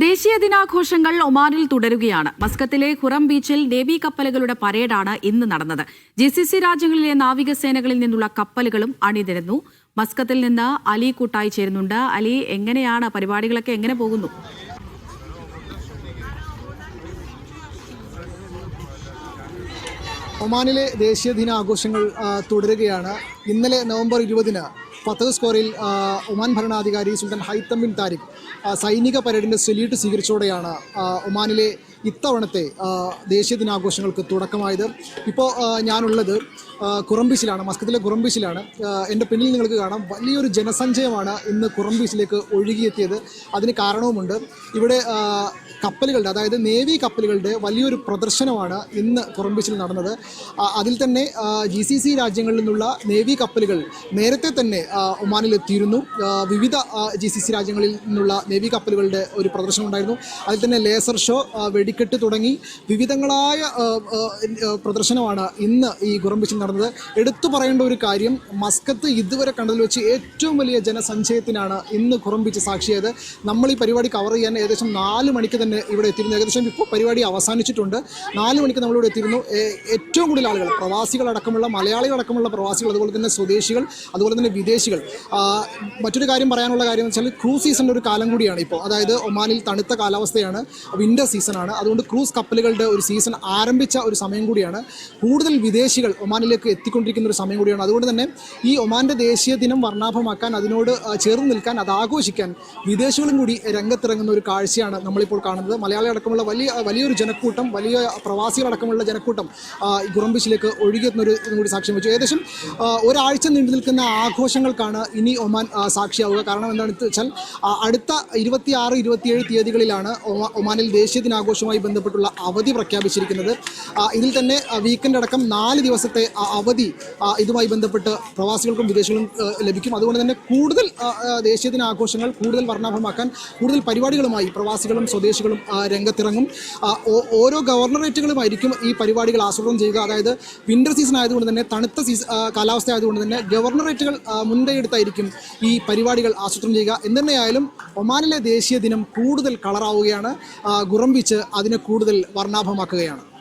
ദേശീയ ദിനാഘോഷങ്ങൾ ഒമാനിൽ തുടരുകയാണ്. മസ്കത്തിലെ ഹുറം ബീച്ചിൽ നേവി കപ്പലുകളുടെ പരേഡാണ് ഇന്ന് നടന്നത്. ജി സി സി രാജ്യങ്ങളിലെ നാവികസേനകളിൽ നിന്നുള്ള കപ്പലുകളും അണിനിരന്നു. മസ്കത്തിൽ നിന്ന് അലി കൂട്ടായി ചേരുന്നുണ്ട്. അലി എങ്ങനെയാണ്? പരിപാടികളൊക്കെ എങ്ങനെ പോകുന്നു? ഒമാനിലെ ദേശീയ ദിനാഘോഷങ്ങൾ തുടരുകയാണ്. ഇന്നലെ നവംബർ ഇരുപതിന് ഫത്തഹ് സ്കോറിൽ ഒമാൻ ഭരണാധികാരി സുൽത്താൻ ഹൈത്തം ബിൻ താരിഖ് സൈനിക പരേഡിന്റെ സല്യൂട്ട് സ്വീകരിച്ചോടെയാണ് ഒമാനിലെ ഇത്തവണത്തെ ദേശീയ ദിനാഘോഷങ്ങൾക്ക് തുടക്കമായത്. ഇപ്പോൾ ഞാനുള്ളത് കുറംബീച്ചിലാണ് മസ്കത്തിലെ കുറംബീച്ചിലാണ് എന്റെ പിന്നിൽ നിങ്ങൾക്ക് കാണാം വലിയൊരു ജനസഞ്ചയമാണ് ഇന്ന് കുറംബീച്ചിലേക്ക് ഒഴുകിയെത്തിയത്. അതിന് കാരണവുമുണ്ട്. ഇവിടെ കപ്പലുകളുടെ അതായത് നേവി കപ്പലുകളുടെ വലിയൊരു പ്രദർശനമാണ് ഇന്ന് കുറംബീച്ചിൽ നടന്നത്. അതിൽ തന്നെ ജി സി സി രാജ്യങ്ങളിൽ നിന്നുള്ള നേവി കപ്പലുകൾ നേരത്തെ തന്നെ ഒമാനിൽ എത്തിയിരുന്നു. വിവിധ ജി സി സി രാജ്യങ്ങളിൽ നിന്നുള്ള നേവി കപ്പലുകളുടെ ഒരു പ്രദർശനം ഉണ്ടായിരുന്നു. അതിൽ തന്നെ ലേസർ ഷോ വെടിക്കെട്ട് തുടങ്ങി. വിവിധങ്ങളായ പ്രദർശനമാണ് ഇന്ന് ഈ കുറമ്പിച്ചിൽ നടന്നത്. എടുത്തു പറയേണ്ട ഒരു കാര്യം മസ്കത്ത് ഇതുവരെ കണ്ടതിൽ വെച്ച് ഏറ്റവും വലിയ ജനസഞ്ചയത്തിനാണ് ഇന്ന് കുറമ്പിച്ച് സാക്ഷിയായത്. നമ്മൾ ഈ പരിപാടി കവർ ചെയ്യാൻ ഏകദേശം നാല് മണിക്ക് തന്നെ ഇവിടെ എത്തിയിരുന്നു. ഏകദേശം ഇപ്പോൾ പരിപാടി അവസാനിച്ചിട്ടുണ്ട്. നാല് മണിക്ക് നമ്മളിവിടെ എത്തിയിരുന്നു. ഏറ്റവും കൂടുതൽ ആളുകൾ പ്രവാസികളടക്കമുള്ള മലയാളികളടക്കമുള്ള പ്രവാസികൾ അതുപോലെ തന്നെ സ്വദേശികൾ അതുപോലെ തന്നെ വിദേശികൾ. മറ്റൊരു കാര്യം പറയാനുള്ള കാര്യം എന്ന് വെച്ചാൽ ക്രൂസ് സീസണിന്റെ ഒരു കാലം കൂടിയാണ് ഇപ്പോൾ. അതായത് ഒമാനിൽ തണുത്ത കാലാവസ്ഥയാണ് വിന്റർ സീസണാണ് അതുകൊണ്ട് ക്രൂസ് കപ്പലുകളുടെ ഒരു സീസൺ ആരംഭിച്ച ഒരു സമയം കൂടിയാണ്. കൂടുതൽ വിദേശികൾ ഒമാനിലേക്ക് എത്തിക്കൊണ്ടിരിക്കുന്ന ഒരു സമയം കൂടിയാണ്. അതുകൊണ്ട് തന്നെ ഈ ഒമാന്റെ ദേശീയ ദിനം വർണാഭമാക്കാൻ അതിനോട് ചേർന്ന് നിൽക്കാൻ അത് ആഘോഷിക്കാൻ വിദേശികളും കൂടി രംഗത്തിറങ്ങുന്ന ഒരു കാഴ്ചയാണ് നമ്മളിപ്പോൾ കാണുന്നത്. മലയാളി അടക്കമുള്ള വലിയ വലിയൊരു ജനക്കൂട്ടം വലിയ പ്രവാസികളടക്കമുള്ള ജനക്കൂട്ടം ഗുറംബീച്ചിലേക്ക് ഒഴുകിയെത്തുന്ന ഒരു ഇതും കൂടി സാക്ഷ്യം വെച്ചു. ഏകദേശം ഒരാഴ്ച നീണ്ടു നിൽക്കുന്ന ആഘോഷങ്ങൾക്കാണ് ഇനി ഒമാൻ സാക്ഷിയാവുക. കാരണം എന്താണെന്ന് വെച്ചാൽ അടുത്ത ഇരുപത്തിയാറ് ഇരുപത്തിയേഴ് തീയതികളിലാണ് ഒമാനിൽ ദേശീയ ദിനാഘോഷവുമായി ബന്ധപ്പെട്ടുള്ള അവധി പ്രഖ്യാപിച്ചിരിക്കുന്നത്. ഇതിൽ തന്നെ വീക്കെൻഡ് അടക്കം നാല് ദിവസത്തെ അവധി ഇതുമായി ബന്ധപ്പെട്ട് പ്രവാസികൾക്കും വിദേശികളും ലഭിക്കും. അതുകൊണ്ട് തന്നെ കൂടുതൽ ദേശീയ ദിനാഘോഷങ്ങൾ കൂടുതൽ വർണാഭമാക്കാൻ കൂടുതൽ പരിപാടികളുമായി പ്രവാസികളും സ്വദേശികളും ആ, രംഗത്തിറങ്ങും. ഓരോ ഗവർണറേറ്റുകളും ഓരോ ഗവർണറേറ്റുകളുമായിരിക്കും ഈ പരിപാടികൾ ആസൂത്രണം ചെയ്യുക. അതായത് വിന്റർ സീസൺ ആയതുകൊണ്ട് തന്നെ തണുത്ത സീസൺ കാലാവസ്ഥ ആയതുകൊണ്ട് തന്നെ ഗവർണറേറ്റുകൾ മുൻകൈയെടുത്തായിരിക്കും ഈ പരിപാടികൾ ആസൂത്രണം ചെയ്യുക. എന്തുതന്നെയായാലും ഒമാനിലെ ദേശീയ ദിനം കൂടുതൽ കളറാവുകയാണ്. ഗുറം അതിനെ കൂടുതൽ വർണാഭമാക്കുകയാണ്.